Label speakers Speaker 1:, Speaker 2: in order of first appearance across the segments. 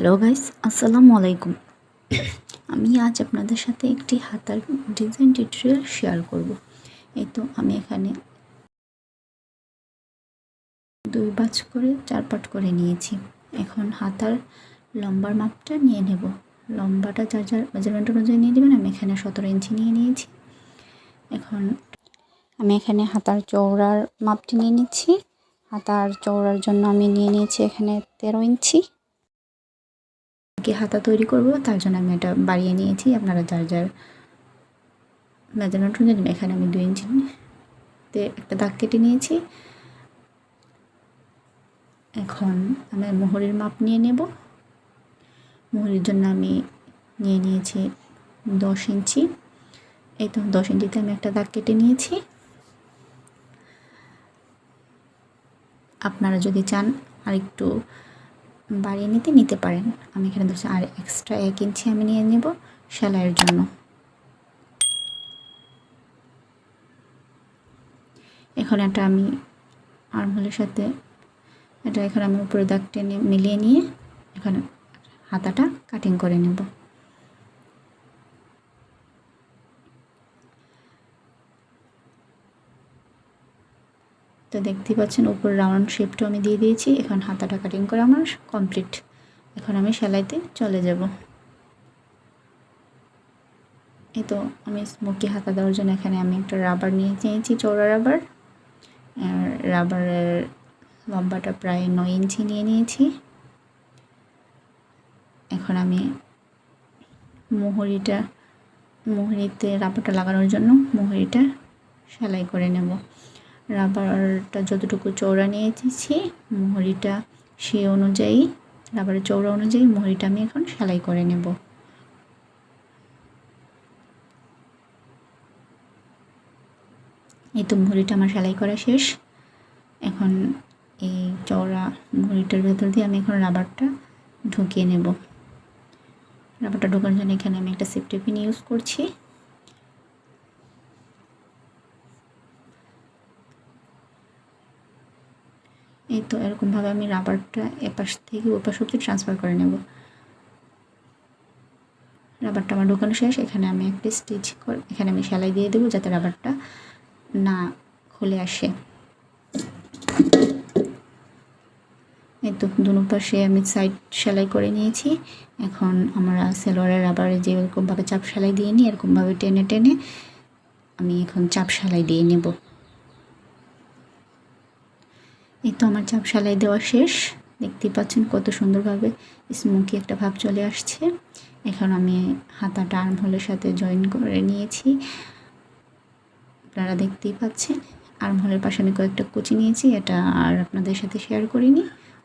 Speaker 1: Hello guys আসসালামু আলাইকুম আমি আজ আপনাদের সাথে একটি হাতার ডিজাইন টিউটোরিয়াল শেয়ার করব। এই তো আমি এখানে দুই বাজ করে, চার পাট করে নিয়েছি। এখন হাতার লম্বার মাপটা নিয়ে নেব। লম্বাটা যার যার মেজারমেন্ট অনুযায়ী নিয়ে নেবেন, আমি এখানে সতেরো ইঞ্চি নিয়ে নিয়েছি। এখন আমি এখানে হাতার চৌড়ার মাপটি নিয়ে নিচ্ছি। হাতার চৌড়ার জন্য আমি নিয়ে নিয়েছি এখানে তেরো ইঞ্চি। কি হাতা তৈরি করব, তার জন্য আমি এটা বাড়িয়ে নিয়েছি। আপনারা যার যার মেজারমেন্ট অনুযায়ী এখানে আমি দুই ইঞ্চি তে একটা দাগ কেটে নিয়েছি। এখন আমি মোহরের মাপ নিয়ে নেব। মোহরের জন্য আমি নিয়ে নিয়েছি দশ ইঞ্চি। এই তো দশ ইঞ্চিতে আমি একটা দাগ কেটে নিয়েছি। আপনারা যদি চান আর একটু বাড়িয়ে নিতে নিতে পারেন। আমি এখানে ধরছি আর এক্সট্রা এক ইঞ্চি আমি নিয়ে নেব সেলাইয়ের জন্য। এখন এটা আমি আর্মহোলের সাথে, এটা এখন আমি উপরে দাগ টেনে মিলিয়ে নিয়ে এখানে হাতাটা কাটিং করে নেব। তো দেখতেই পাচ্ছেন উপর রাউন্ড শেপটাও আমি দিয়ে দিয়েছি। এখন হাতাটা কাটিং করে আমার কমপ্লিট এখন আমি সেলাইতে চলে যাব। এই তো আমি স্মোকি হাতা দেওয়ার জন্য এখানে আমি একটা রাবার নিয়ে চেয়েছি চৌড়া রাবার রাবারের লম্বাটা প্রায় নয় ইঞ্চি নিয়ে নিয়েছি। এখন আমি মোহরিটা, মোহরিতে রাবারটা লাগানোর জন্য মোহরিটা সেলাই করে নেব। রাবারটা যতটুকু চৌড়া নিয়েছি, মোহরিটা সে অনুযায়ী, রাবারের চৌড়া অনুযায়ী মোহরিটা আমি এখন সেলাই করে নেব। এই তো মুহুরিটা আমার সেলাই করা শেষ। এখন এই চওড়া মুহুরিটার ভেতর দিয়ে আমি এখন রাবারটা ঢুকিয়ে নেব। রাবারটা ঢোকার জন্য এখানে আমি একটা সেফটি পিন ইউজ করছি। এই তো এরকমভাবে আমি রাবারটা এপাশ থেকে ওপাশ অব্দি ট্রান্সফার করে নেব। রাবারটা আমার ঢোকানো শেষ, এখানে আমি একটা স্টিচ এখানে আমি সেলাই দিয়ে দেবো যাতে রাবারটা না খুলে আসে। এই তো দুনো পাশে আমি সাইড সেলাই করে নিয়েছি। এখন আমরা সেলোয়ারের রাবারে যে যেরকমভাবে চাপ সেলাই দিয়ে নিই, এরকমভাবে টেনে টেনে আমি এখন চাপ সেলাই দিয়ে নেব। এই তো আমার চাপ সেলাই দেওয়া শেষ। দেখতেই পাচ্ছেন কত সুন্দরভাবে স্মোকি একটা ভাব চলে আসছে। এখন আমি হাতাটা আর্মহোলের সাথে জয়েন করে নিয়েছি। আপনারা দেখতেই পাচ্ছেন, আর্মহোলের পাশে আমি কয়েকটা কুচি নিয়েছি, এটা আর আপনাদের সাথে শেয়ার করিনি।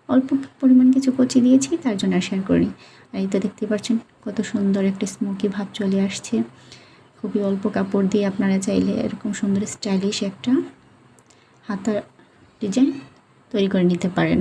Speaker 1: অল্প পরিমাণ কিছু কুচি দিয়েছি, তার জন্য আর শেয়ার করিনি। আর এই তো দেখতেই পাচ্ছেন কত সুন্দর একটা স্মোকি ভাব চলে আসছে। খুবই অল্প কাপড় দিয়ে আপনারা চাইলে এরকম সুন্দর স্টাইলিশ একটা হাতা ডিজাইন তৈরি করে নিতে পারেন।